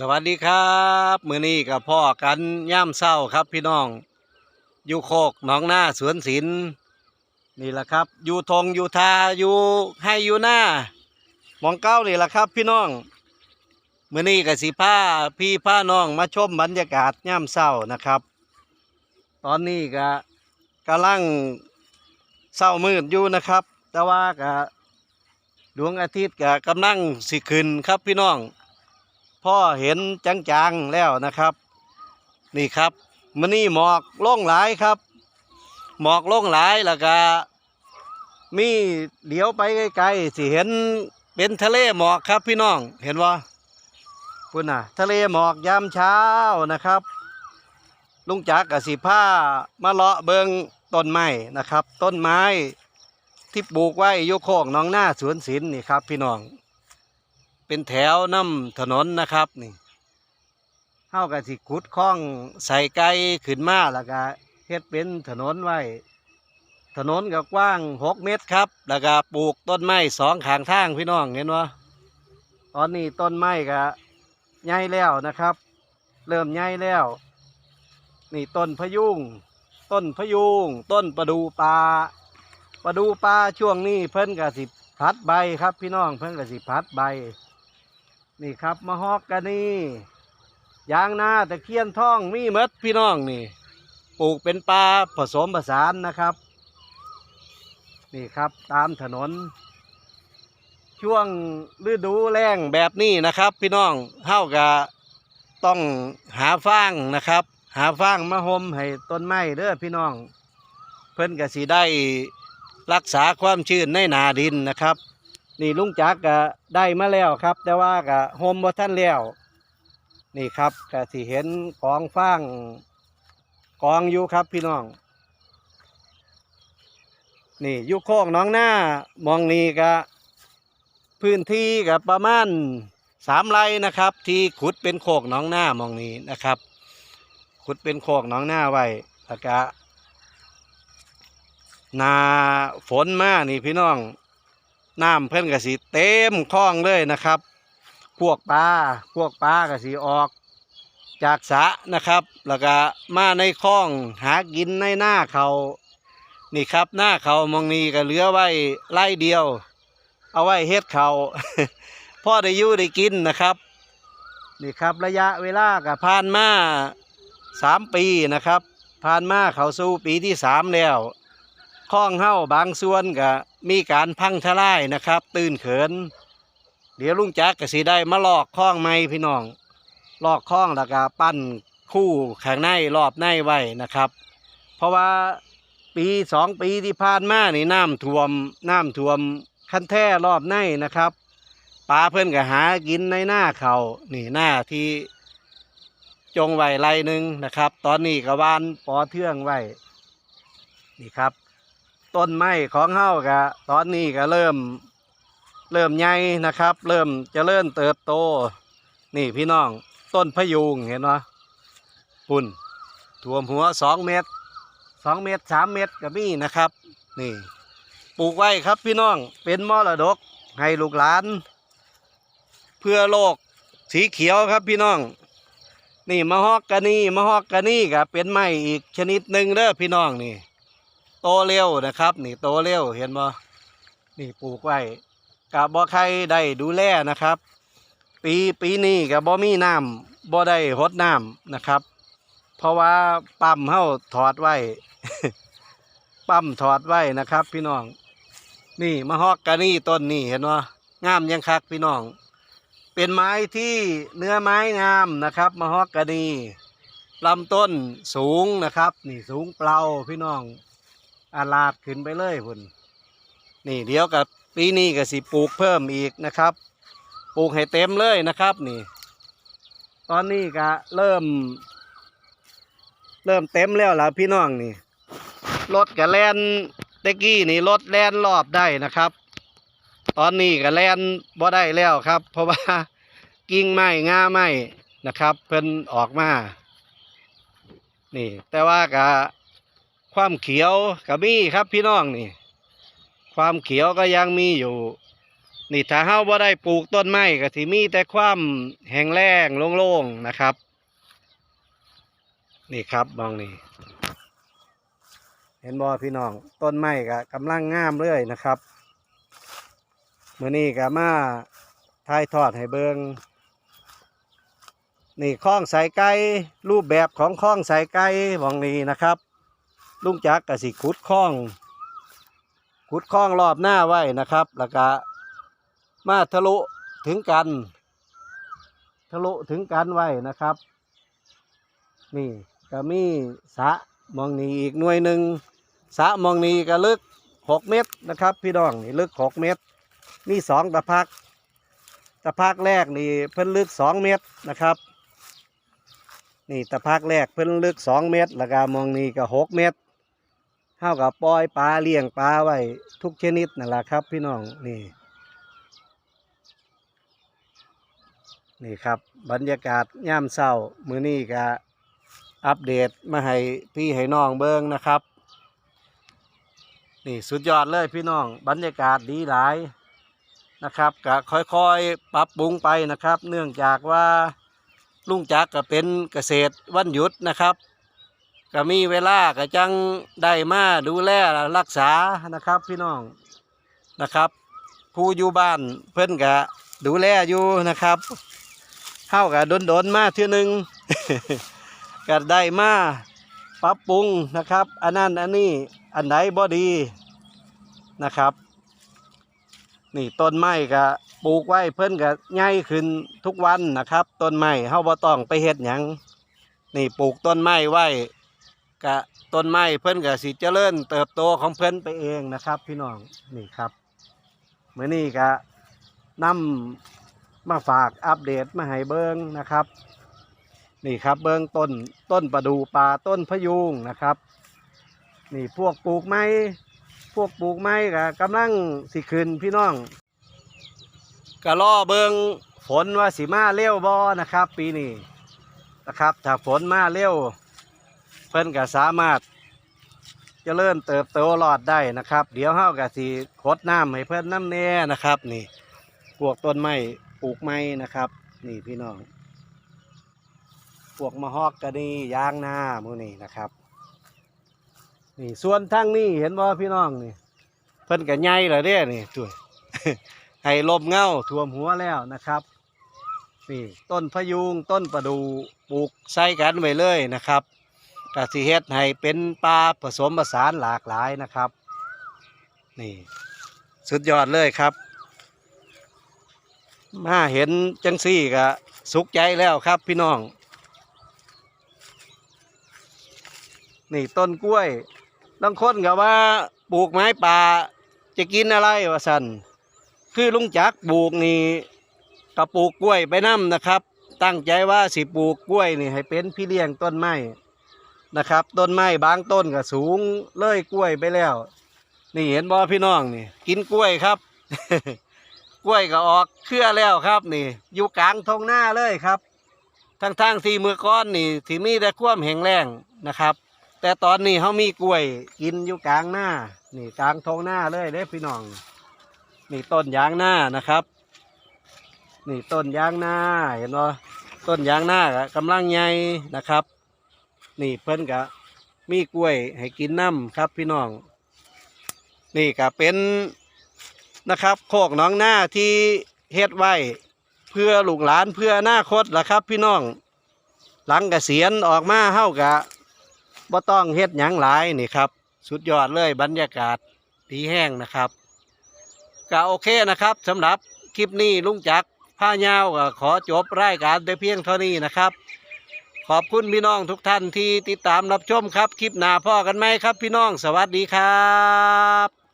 สวัสดีครับมือนี้กับพ่อกันย่ามเศร้าครับพี่น้องอยู่โคกหนองหน้าสวนศิลนี่แหละครับ อยู่ทงอยู่ทาอยู่ให้อยู่หน้ามองเก้านี่แหละครับ พี่น้องมือนี้กับสิผ้าพี่ผ้าน้องมาชมบรรยากาศย่ามเศร้านะครับ ตอนนี้ก็กำลังเศร้ามืดอยู่นะครับ แต่ว่าก็ดวงอาทิตย์ก็กำลังสิขึ้นครับพี่น้อง พ่อเห็นจังๆแล้วนะครับ นี่ครับมันนี่หมอกล่องหลายครับ หมอกล่องหลายแล้วก็มีเดี๋ยวไปไกลๆสิเห็นเป็นทะเลหมอกครับพี่น้องเห็นว่าพุ่นน่ะ ทะเลหมอกยามเช้านะครับ ลุงจักกับสีผ้ามาเลาะเบิงต้นไม้นะครับ ต้นไม้ที่ปลูกไว้อยกโคกน้องหน้าสวนศิลป์นี่ครับพี่น้อง เป็นแถวน้ำถนนนะครับนี่เฮากับสิขุดคล้องใส่ไก่ขึ้นมาแล้วก็เฮ็ดเป็นถนนไว้ ถนนก็กว้างหกเมตรครับ แล้วก็ปลูกต้นไม้สองข้างทางพี่น้องเห็นว่าตอนนี้ต้นไม้ก็ใหญ่แล้วนะครับ เริ่มใหญ่แล้ว นี่ต้นพยุงต้นพยุงต้นประดูปลาประดูปลาช่วงนี้เพิ่นก็สิพัดใบครับพี่น้องเพิ่นก็สิพัดใบ นี่ครับมะฮอกกานียางนาตะเคียนท่องมีเมดพี่น้องนี่ ปลูกเป็นปลาผสมผสานนะครับ นี่ครับตามถนน ช่วงฤดูแล้งแบบนี้นะครับ พี่น้องเฮากะต้องหาฟางนะครับ หาฟางมาห่มให้ต้นไม้เด้อพี่น้อง เพิ่นก็สิได้รักษาความชื้นในนาดินนะครับ นี่ลุงจักก็ได้มาแล้วครับ แต่ว่าก็โฮมบ่ท่านแล้ว นี่ครับก็สิเห็นกองฟางกองอยู่ครับพี่น้อง นี่ยุคโคกน้องหน้ามองนี่ก็พื้นที่กับประมาณสามไร่นะครับ ที่ขุดเป็นโคกน้องหน้ามองนี้นะครับ ขุดเป็นโคกน้องหน้าไว้แล้วก็นาฝนมานี่พี่น้อง น้ำเพิ่นกะสีเต็มคลองเลยนะครับ พวกปลาพวกปลากะสีออกจากสะนะครับ แล้วก็มาในคลองหากินในหน้าเขานี่ครับหน้าเขามองนี้ก็เหลือไว้ไล่เดียว เอาไว้เฮ็ดเขาพ่อได้ยู่ได้กินนะครับนี่ครับระยะเวลากับผ่านมาสามปีนะครับ ผ่านมาเขาสู่ปีที่สามแล้ว คลองเฮ้าบางส่วนก็มีการพังทลายนะครับ ตื่นเขิน เดี๋ยวลุงจักก็สิได้มาลอกคลองใหมพี่น้อง ลอกคลองแล้วก็ปั้นคู่ข้างในรอบในไว้นะครับ เพราะว่าปีสองปีที่ผ่านมานี่น้ำท่วมน้ำท่วมคันแท่รอบในนะครับปลาเพื่อนก็หากินในหน้าเขานี่หน้าที่จงไว้ไรหนึ่งนะครับ ตอนนี้ก็วานปอเทื่องไว้นี่ครับ ต้นไม้ของเฮากะตอนนี้ก็เริ่มเริ่มใหญ่นะครับ เริ่มเจะเริ่มเติบโต นี่พี่น้องต้นพยูงเห็นไหมปุ่นท่วมหัวสองเมตรสองเมตรสามเมตรก็มีนะครับ นี่ ปลูกไว้ครับพี่น้องเป็นมรดกให้ลูกหลาน เพื่อโลกสีเขียวครับพี่น้อง นี่มะฮอกกานีมะฮอกกานีก็เป็นไม้อีกชนิดหนึ่งเด้อพี่น้องนี่ โตเร็วนะครับ นี่โตเร็วเห็นบ่นี่ปลูกไว้กับบ่ใครได้ดูแลนะครับ ปีปีนี้กับบ่มีน้ำบ่ได้หดน้ำนะครับ เพราะว่าปั๊มเฮาถอดไว้ปั๊มถอดไว้นะครับ พี่น้อง นี่มะฮอกกานี่ต้นนี่เห็นว่งามยังคักพี่น้อง เป็นไม้ที่เนื้อไม้งามนะครับมะฮอกกานีลำต้นสูงนะครับ นี่สูงเปล่าพี่น้อง อาลาดขึ้นไปเลยพุ่นนี่เดี๋ยวกับปีนี้ก็สิปลูกเพิ่มอีกนะครับ ปลูกให้เต็มเลยนะครับนี่ ตอนนี้ก็เริ่ม เริ่มเต็มแล้วล่ะพี่น้องนี่รถกับแลนเตะกี้นี่รถแลนรอบได้นะครับ ตอนนี้ก็แลนบ่ได้แล้วครับ เพราะว่ากิ่งไม้ง่าไม้นะครับ เพิ่นออกมา นี่ แต่ว่าก็ ความเขียวก็มีครับพี่น้องนี่ ความเขียวก็ยังมีอยู่ นี่ถ้าเฮาบ่ได้ปลูกต้นไม้ก็สิมีแต่ความแห้งแล้งโล่งๆนะครับ นี่ครับมองนี่เห็นบ่พี่น้องต้นไม้ก็กำลังงามเลยนะครับมื้อนี้ก็มาถ่ายทอดให้เบิงนี่คลองสายไก่รูปแบบของคลองสายไก่มองนี้นะครับ ลุงจักรก็สิขุดคล้อง ขุดคล้องรอบหน้าไว้นะครับ แล้วก็มาทะลุถึงกัน ทะลุถึงกันไว้นะครับ นี่ก็มีสะมองนี้อีกหน่วยหนึ่งสะมองนี้ก็ลึกหกเมตรนะครับ พี่น้องนี่ลึกหกเมตร มีสองตะพักตะพักแรกนี่เพิ่นลึกสองเมตรนะครับนี่ตะพักแรกเพิ่นลึกสองเมตรแล้วก็มองนี้ก็หกเมตร เท่ากับปล่อยปลาเลี้ยงปลาไว้ทุกชนิดนั่นแหละครับ พี่น้องนี่ นี่ครับบรรยากาศย่ามเศร้ามื้อนี้ก็อัปเดตมาให้พี่ให้น้องเบิ่งนะครับ นี่สุดยอดเลยพี่น้องบรรยากาศดีหลายนะครับก็ค่อยๆ ปรับปรุงไปนะครับ เนื่องจากว่าลุงจักก็เป็นเกษตรวันหยุดนะครับ ก็มีเวลาก็จังได้มาดูแลรักษานะครับพี่น้องนะครับผู้อยู่บ้านเพิ่อนก็ดูแลอยู่นะครับเฮาก็ดนๆมาเทื่อหนึงก็ได้มาปรับปรุงนะครับอันนั้นอันนี้อันไหนบ่ดีนะครับ นี่ต้นไม้ก็ปลูกไว้เพิ่อนก็ใหญ่ขึ้นทุกวันนะครับต้นไม้เฮาบ่ต้องไปเฮ็ดหยังนี่ปลูกต้นไม้ไว้ กะต้นไม้เพิ่นก็สิเจริญเติบโตของเพิ่นไปเองนะครับ พี่น้องนี่ครับเมื่อนี้ก็นำมาฝากอัปเดตมาให้เบิงนะครับ นี่ครับเบิงต้นต้นประดูป่าต้นพยุงนะครับ นี่พวกปลูกไม้พวกปลูกไม้ก็กำลังสิขึ้นพี่น้องก็รอเบิงฝนว่าสิมาเร็วบ่นะครับ ปีนี้นะครับถ้าฝนมาเร็ว พิ่นก็สามารถจเจริญเติบโตรอดได้นะครับ เดี๋ยวเฮาก็สิคดน้ำให้เพิ่นน้ำแน่นะครับ นี่พวกต้นไม้ปลูกไม้นะครับ นี่พี่น้องพวกมะฮอกกะนียางนาหมูนี่นะครับ นี่ส่วนทั้งนี้เห็นบ่พี่น้องนี่ เพิ่นก็ใหญ่แล้วเด้นี่ตัวให้ลมเงาท่วมหัวแล้วนะครับนี่ต้นพยุงต้นประดูปลูกใส่กันไว้เลยนะครับ กสิเฮ็ดให้เป็นปลาผสมผสานหลากหลายนะครับ นี่ สุดยอดเลยครับ มาเห็นจังซี่ก็สุขใจแล้วครับพี่น้อง นี่ต้นกล้วยบางคนก็ว่าปลูกไม้ป่าจะกินอะไรวะสันคือลุงจักปลูกนี่ก็ปลูกกล้วยไปน้ำนะครับ ตั้งใจว่าสิปลูกกล้วยนี่ให้เป็นพี่เลี้ยงต้นไม้ นะครับ ต้นไม้บางต้นก็สูงเลยกล้วยไปแล้ว นี่เห็นบ่พี่น้องนี่ กินกล้วยครับ กล้วยก็ออกเครือแล้วครับ นี่ อยู่กลางทงหน้าเลยครับทั้งทางๆที่มือก้อนนี่ที่มีแต่ความแห้งแล้งนะครับ แต่ตอนนี้เขามีกล้วยกินอยู่กลางหน้า นี่กลางทงหน้าเลยเด้พี่น้อง นี่ต้นยางหน้านะครับ นี่ต้นยางหน้าเห็นบ่ต้นยางหน้าก็กำลังใหญ่นะครับ นี่เพิ่นก็มีกล้วยให้กินน้ำครับพี่น้อง นี่ก็เป็นนะครับโคกน้องหน้าที่เฮ็ดไว้เพื่อลูกหลานเพื่ออนาคตล่ะครับ พี่น้อง หลังเกษียณออกมาเฮ้ากะบ่ต้องเฮ็ดหยังหลายนี่ครับ สุดยอดเลยบรรยากาศดีแห้งนะครับก็โอเคนะครับสำหรับคลิปนี้ลุงจักผ้ายาวก็ขอจบรายการแต่เพียงเท่านี้นะครับ ขอบคุณพี่น้องทุกท่านที่ติดตามรับชมครับ คลิปหน้าพ่อกันไหมครับ พี่น้องสวัสดีครับ